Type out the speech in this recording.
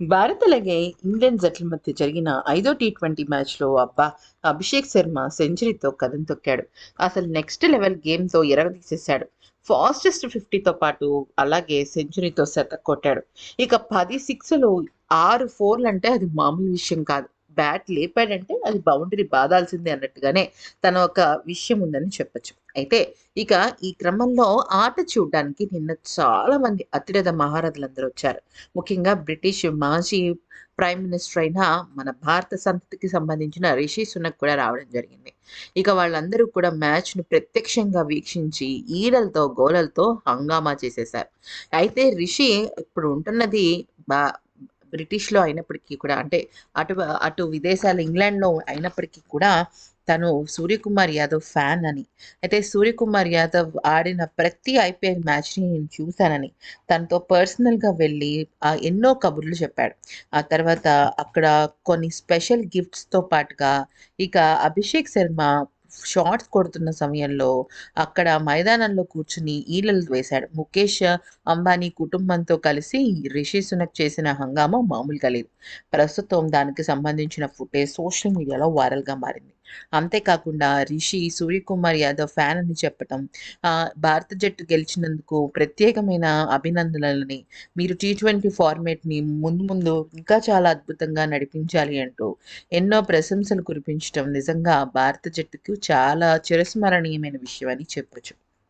భారత్ అలాగే ఇంగ్లాండ్ జట్ల మధ్య జరిగిన ఐదో టీ ట్వంటీ మ్యాచ్లో అబ్బా అభిషేక్ శర్మ సెంచరీతో కథం తొక్కాడు. అసలు నెక్స్ట్ లెవెల్ గేమ్తో ఎరగదీసేశాడు ఫాస్టెస్ట్ ఫిఫ్టీతో పాటు అలాగే సెంచరీతో శతక్ కొట్టాడు. ఇక పది సిక్స్లో ఆరు ఫోర్లు అంటే అది మామూలు విషయం కాదు. బ్యాట్ లేపాడంటే అది బౌండరీ బాదాల్సిందే అన్నట్టుగానే తన ఒక విషయం ఉందని చెప్పచ్చు. అయితే ఇక ఈ క్రమంలో ఆట చూడడానికి నిన్న చాలా మంది అతిరథ మహారథులందరూ వచ్చారు. ముఖ్యంగా బ్రిటిష్ మాజీ ప్రైమ్ మినిస్టర్ అయిన మన భారత సంతతికి సంబంధించిన రిషి సునక్ కూడా రావడం జరిగింది. ఇక వాళ్ళందరూ కూడా మ్యాచ్ను ప్రత్యక్షంగా వీక్షించి ఈడలతో గోలలతో హంగామా చేసేశారు. అయితే రిషి ఇప్పుడు ఉంటున్నది బా బ్రిటిష్లో అయినప్పటికీ కూడా అంటే అటు అటు విదేశాలు ఇంగ్లాండ్లో అయినప్పటికీ కూడా తను సూర్యకుమార్ యాదవ్ ఫ్యాన్ అని. అయితే సూర్యకుమార్ యాదవ్ ఆడిన ప్రతి ఐపీఎల్ మ్యాచ్ని నేను చూశానని. తనతో పర్సనల్గా వెళ్ళి ఆ ఎన్నో కబుర్లు చెప్పాడు. ఆ తర్వాత అక్కడ కొన్ని స్పెషల్ గిఫ్ట్స్తో పాటుగా ఇక అభిషేక్ శర్మ షార్ట్స్ కొడుతున్న సమయంలో అక్కడ మైదానంలో కూర్చుని ఈలలు వేశాడు. ముఖేష్ అంబానీ కుటుంబంతో కలిసి రిషి సునక్ చేసిన హంగామా మామూలుగా లేదు. ప్రస్తుతం దానికి సంబంధించిన ఫుటేజ్ సోషల్ మీడియాలో వైరల్గా మారింది. అంతేకాకుండా రిషి సూర్యకుమార్ యాదవ్ ఫ్యాన్ అని చెప్పటం ఆ, భారత జట్టు గెలిచినందుకు ప్రత్యేకమైన అభినందనలని మీరు టీ ట్వంటీ ఫార్మేట్ని ముందు ముందు ఇంకా చాలా అద్భుతంగా నడిపించాలి అంటూ ఎన్నో ప్రశంసలు కురిపించడం నిజంగా భారత జట్టుకు చాలా చిరస్మరణీయమైన విషయం అని చెప్పొచ్చు.